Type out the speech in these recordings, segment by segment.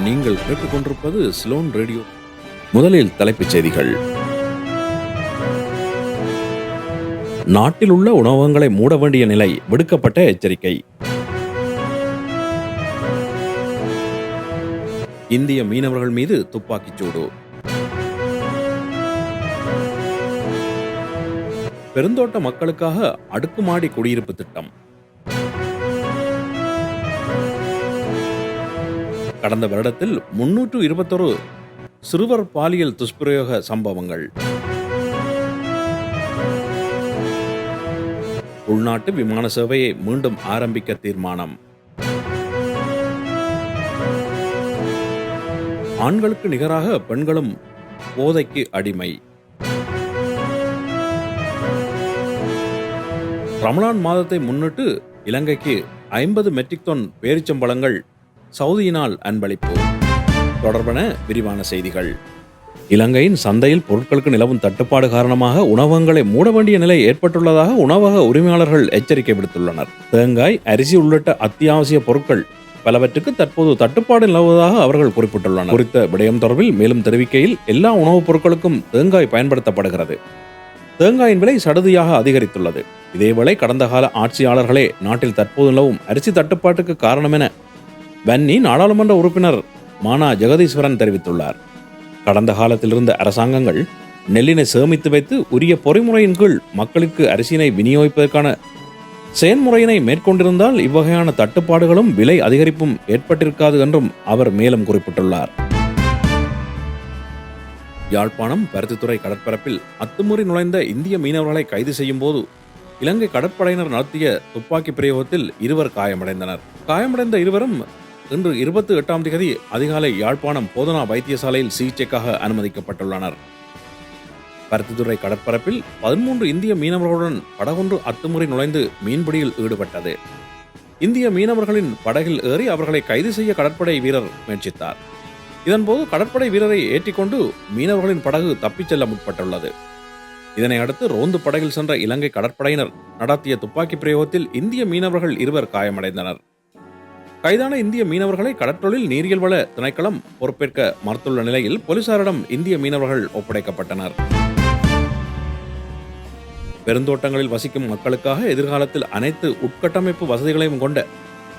நீங்கள் கேட்டுக்கொண்டிருப்பது ஸ்லோன் ரேடியோ முதலில் தலைப்புச் செய்திகள். நாட்டில் உள்ள உணவகங்களை மூட வேண்டிய நிலை விடுக்கப்பட்ட எச்சரிக்கை. இந்திய மீனவர்கள் மீது துப்பாக்கிச் சூடு. பெருந்தோட்ட மக்களுக்காக அடுக்குமாடி குடியிருப்பு திட்டம். கடந்த வருடத்தில் முன்னூற்று இருபத்தொரு சிறுவர் பாலியல் துஷ்பிரயோக சம்பவங்கள். உள்நாட்டு விமான சேவையை மீண்டும் ஆரம்பிக்க தீர்மானம். ஆண்களுக்கு நிகராக பெண்களும் போதைக்கு அடிமை. ரமலான் மாதத்தை முன்னிட்டு இலங்கைக்கு ஐம்பது மெட்ரிக் டன் பேரிச்சம்பழங்கள் சவுதியினால் அன்பளிப்பு தொடர்பான விரிவான செய்திகள். இலங்கையின் சந்தையில் பொருட்களுக்கு நிலவும் தட்டுப்பாடு காரணமாக உணவகங்களை மூட வேண்டிய நிலை ஏற்பட்டுள்ளதாக உணவக உரிமையாளர்கள் எச்சரிக்கை விடுத்துள்ளனர். தேங்காய் அரிசி உள்ளிட்ட அத்தியாவசிய பொருட்கள் பலவற்றுக்கு தற்போது தட்டுப்பாடு நிலவுவதாக அவர்கள் குறிப்பிட்டுள்ளனர். குறித்த விடயம் தொடர்பில் மேலும் தெரிவிக்கையில் எல்லா உணவுப் பொருட்களுக்கும் தேங்காய் பயன்படுத்தப்படுகிறது. தேங்காயின் விலை சடுதியாக அதிகரித்துள்ளது. இதேவேளை கடந்த கால ஆட்சியாளர்களே நாட்டில் தற்போது நிலவும் அரிசி தட்டுப்பாட்டுக்கு காரணம் என வன்னி நாடாளுமன்ற உறுப்பினர் மானா ஜெகதீஸ்வரன் தெரிவித்துள்ளார். கடந்த காலத்தில் இருந்த அரசாங்கங்கள் நெல்லினை சேமித்து வைத்து உரிய பொறிமுறையின் கீழ் மக்களுக்கு அரிசியினை விநியோகிப்பதற்கான செயன்முறையினை மேற்கொண்டிருந்தால் இவ்வகையான தட்டுப்பாடுகளும் விலை அதிகரிப்பும் ஏற்பட்டிருக்காது என்றும் அவர் மேலும் குறிப்பிட்டுள்ளார். யாழ்ப்பாணம் பருத்தித்துறை கடற்பரப்பில் அத்துமுறை நுழைந்த இந்திய மீனவர்களை கைது செய்யும் போது இலங்கை கடற்படையினர் நடத்திய துப்பாக்கி பிரயோகத்தில் இருவர் காயமடைந்தனர். காயமடைந்த இருவரும் இன்று இருபத்தி எட்டாம் தேதி அதிகாலை யாழ்ப்பாணம் போதனா வைத்தியசாலையில் சிகிச்சைக்காக அனுமதிக்கப்பட்டுள்ளனர். பருத்தித்துறை கடற்பரப்பில் பதிமூன்று இந்திய மீனவர்களுடன் படகொன்று அத்துமுறை நுழைந்து மீன்பிடியில் ஈடுபட்டது. இந்திய மீனவர்களின் படகில் ஏறி அவர்களை கைது செய்ய கடற்படை வீரர் முயற்சித்தார். இதன்போது கடற்படை வீரரை ஏற்றிக்கொண்டு மீனவர்களின் படகு தப்பிச் செல்ல முற்பட்டுள்ளது. இதனை அடுத்து ரோந்து படகில் சென்ற இலங்கை கடற்படையினர் நடத்திய துப்பாக்கி பிரயோகத்தில் இந்திய மீனவர்கள் இருவர் காயமடைந்தனர். கைதான இந்திய மீனவர்களை கடற்றொழில் நீரியல் வள திணைக்களம் பொறுப்பேற்க மறுத்துள்ள நிலையில் போலீசாரிடம் இந்திய மீனவர்கள் ஒப்படைக்கப்பட்டனர். பெருந்தோட்டங்களில் வசிக்கும் மக்களுக்காக எதிர்காலத்தில் அனைத்து உட்கட்டமைப்பு வசதிகளையும் கொண்ட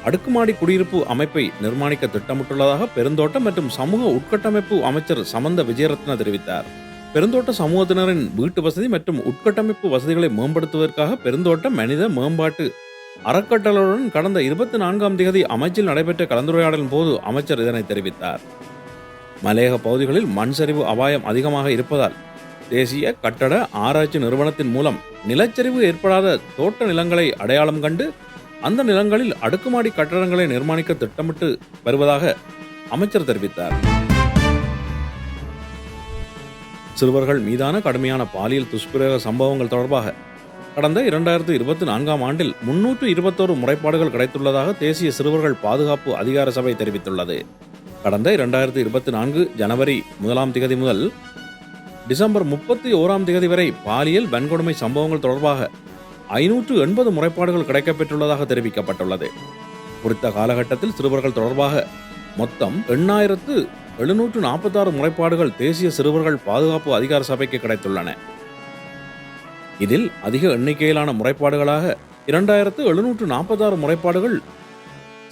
அடுக்குமாடி குடியிருப்பு அமைப்பை நிர்மாணிக்க திட்டமிட்டுள்ளதாக பெருந்தோட்டம் மற்றும் சமூக உட்கட்டமைப்பு அமைச்சர் சமந்த விஜயரத்ன தெரிவித்தார். பெருந்தோட்ட சமூகத்தினரின் வீட்டு வசதி மற்றும் உட்கட்டமைப்பு வசதிகளை மேம்படுத்துவதற்காக பெருந்தோட்ட மனித மேம்பாட்டு அறக்கட்டளையுடன் கடந்த இருபத்தி நான்காம் தேதி அமைச்சில் நடைபெற்ற கலந்துரையாடலின் போது அமைச்சர் இதனை தெரிவித்தார். மலையக பகுதிகளில் மண் சரிவு அபாயம் அதிகமாக இருப்பதால் தேசிய கட்டட ஆராய்ச்சி நிறுவனத்தின் மூலம் நிலச்சரிவு ஏற்படாத தோட்ட நிலங்களை அடையாளம் கண்டு அந்த நிலங்களில் அடுக்குமாடி கட்டடங்களை நிர்மாணிக்க திட்டமிட்டு வருவதாக அமைச்சர் தெரிவித்தார். சிறுவர்கள் மீதான கடுமையான பாலியல் துஷ்பிரயோக சம்பவங்கள் தொடர்பாக கடந்த இரண்டாயிரத்து இருபத்தி நான்காம் ஆண்டில் முன்னூற்று இருபத்தோரு முறைப்பாடுகள் கிடைத்துள்ளதாக தேசிய சிறுவர்கள் பாதுகாப்பு அதிகார சபை தெரிவித்துள்ளது. கடந்த இரண்டாயிரத்து இருபத்தி நான்கு ஜனவரி முதலாம் திகதி முதல் டிசம்பர் முப்பத்தி ஓராம் தேதி வரை பாலியல் வன்கொடுமை சம்பவங்கள் தொடர்பாக ஐநூற்று எண்பது முறைப்பாடுகள் கிடைக்கப்பெற்றுள்ளதாக தெரிவிக்கப்பட்டுள்ளது. குறித்த காலகட்டத்தில் சிறுவர்கள் தொடர்பாக மொத்தம் எண்ணாயிரத்து எழுநூற்று நாற்பத்தாறு முறைப்பாடுகள் தேசிய சிறுவர்கள் பாதுகாப்பு அதிகார சபைக்கு கிடைத்துள்ளன. இதில் அதிக எண்ணிக்கையிலான முறைப்பாடுகளாக இரண்டாயிரத்து எழுநூற்று நாற்பத்தாறு முறைப்பாடுகள்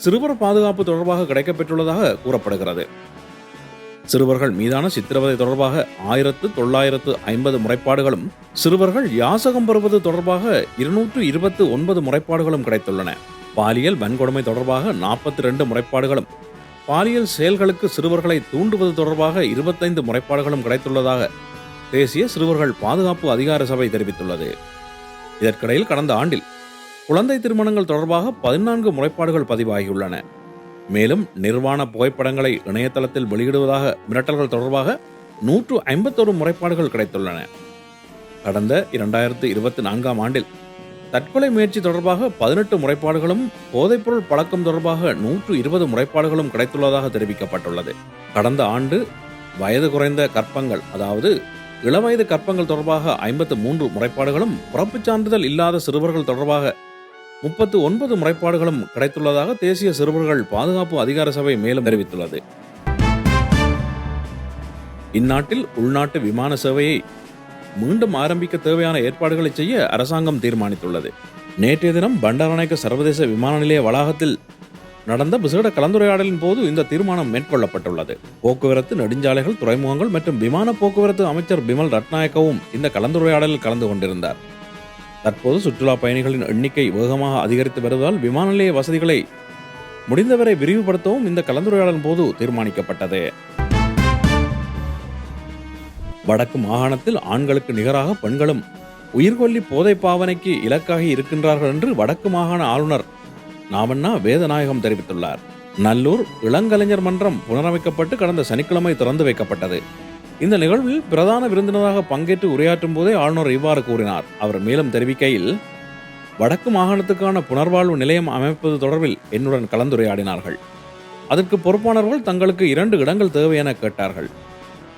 சிறுவர் பாதுகாப்பு தொடர்பாக கிடைக்கப்பெற்றுள்ளதாக கூறப்படுகிறது. சிறுவர்கள் மீதான சித்திரவதை தொடர்பாக ஆயிரத்து தொள்ளாயிரத்து ஐம்பது முறைப்பாடுகளும் சிறுவர்கள் யாசகம் பெறுவது தொடர்பாக இருநூற்று இருபத்து ஒன்பது முறைப்பாடுகளும் கிடைத்துள்ளன. பாலியல் வன்கொடுமை தொடர்பாக நாற்பத்தி ரெண்டு முறைப்பாடுகளும் பாலியல் செயல்களுக்கு சிறுவர்களை தூண்டுவது தொடர்பாக இருபத்தைந்து முறைப்பாடுகளும் கிடைத்துள்ளதாக தேசிய சிறுவர்கள் பாதுகாப்பு அதிகார சபை தெரிவித்துள்ளது. இதற்கிடையில் கடந்த ஆண்டில் குழந்தை திருமணங்கள் தொடர்பாக பதினான்கு முறைப்பாடுகள் பதிவாகியுள்ளன. மேலும் நிர்வாண புகைப்படங்களை இணையதளத்தில் வெளியிடுவதாக மிரட்டல்கள் தொடர்பாக நூற்று ஐம்பத்தொரு முறைப்பாடுகள் கிடைத்துள்ளன. கடந்த இரண்டாயிரத்து இருபத்தி நான்காம் ஆண்டில் தற்கொலை முயற்சி தொடர்பாக பதினெட்டு முறைப்பாடுகளும் போதைப்பொருள் பழக்கம் தொடர்பாக நூற்று இருபது முறைப்பாடுகளும் கிடைத்துள்ளதாக தெரிவிக்கப்பட்டுள்ளது. கடந்த ஆண்டு வயது குறைந்த கற்பங்கள் அதாவது இளவயது கற்பங்கள் தொடர்பாக ஐம்பத்து மூன்று முறைப்பாடுகளும் பிறப்புச் சான்றிதழ் இல்லாத சிறுவர்கள் தொடர்பாக முப்பத்து ஒன்பது முறைப்பாடுகளும் கிடைத்துள்ளதாக தேசிய சிறுவர்கள் பாதுகாப்பு அதிகார சபை மேலும் தெரிவித்துள்ளது. இந்நாட்டில் உள்நாட்டு விமான சேவையை மீண்டும் ஆரம்பிக்க தேவையான ஏற்பாடுகளை செய்ய அரசாங்கம் தீர்மானித்துள்ளது. நேற்றைய தினம் பண்டாரநாயக்க சர்வதேச விமான நிலைய வளாகத்தில் நடந்த விசேட கலந்துரையாடலின் போது இந்த தீர்மானம் மேற்கொள்ளப்பட்டுள்ளது. போக்குவரத்து நெடுஞ்சாலைகள் துறைமுகங்கள் மற்றும் விமான போக்குவரத்து அமைச்சர் பிமல் ரட்நாயக்கவும் இந்த கலந்துரையாடலில் கலந்து கொண்டிருந்தார். தற்போது சுற்றுலா பயணிகளின் எண்ணிக்கை வேகமாக அதிகரித்து வருவதால் விமான நிலைய வசதிகளை முடிந்தவரை விரிவுபடுத்தவும் இந்த கலந்துரையாடலின் போது தீர்மானிக்கப்பட்டது. வடக்கு மாகாணத்தில் ஆண்களுக்கு நிகராக பெண்களும் உயிர்கொல்லி போதை பாவனைக்கு இலக்காகி இருக்கின்றார்கள் என்று வடக்கு மாகாண ஆளுநர் நாவண்ணா வேதநாயகம் தெரிவித்துள்ளார். நல்லூர் இளங்கலைஞர் மன்றம் புனரமைக்கப்பட்டு கடந்த சனிக்கிழமை திறந்து வைக்கப்பட்டது. இந்த நிகழ்வில் பிரதான விருந்தினராக பங்கேற்று உரையாற்றும் போதே ஆளுநர் இவ்வாறு கூறினார். அவர் மேலும் தெரிவிக்கையில் வடக்கு மாகாணத்துக்கான புனர்வாழ்வு நிலையம் அமைப்பது தொடர்பில் என்னுடன் கலந்துரையாடினார்கள். அதற்கு பொறுப்பானவர்கள் தங்களுக்கு இரண்டு இடங்கள் தேவை என கேட்டார்கள்.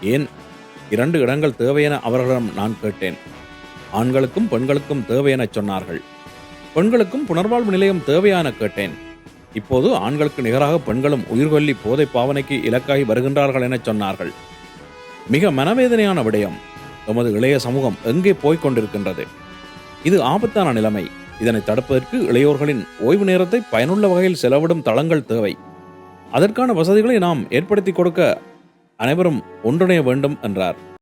ஏன்? இரண்டு இடங்கள் தேவை என அவர்களிடம் நான் கேட்டேன். ஆண்களுக்கும் பெண்களுக்கும் தேவை என சொன்னார்கள். பெண்களுக்கும் புனர்வாழ்வு நிலையம் தேவையான கேட்டேன். இப்போது ஆண்களுக்கு நிகராக பெண்களும் உயிர்கொல்லி போதை பாவனைக்கு இலக்காகி வருகின்றார்கள் எனச் சொன்னார்கள். மிக மனவேதனையான விடயம். எமது இளைய சமூகம் எங்கே போய்க் கொண்டிருக்கின்றது? இது ஆபத்தான நிலைமை. இதனை தடுப்பதற்கு இளையோர்களின் ஓய்வு நேரத்தை பயனுள்ள வகையில் செலவிடும் தளங்கள் தேவை. அதற்கான வசதிகளை நாம் ஏற்படுத்தி கொடுக்க அனைவரும் ஒன்றிணைய வேண்டும் என்றார்.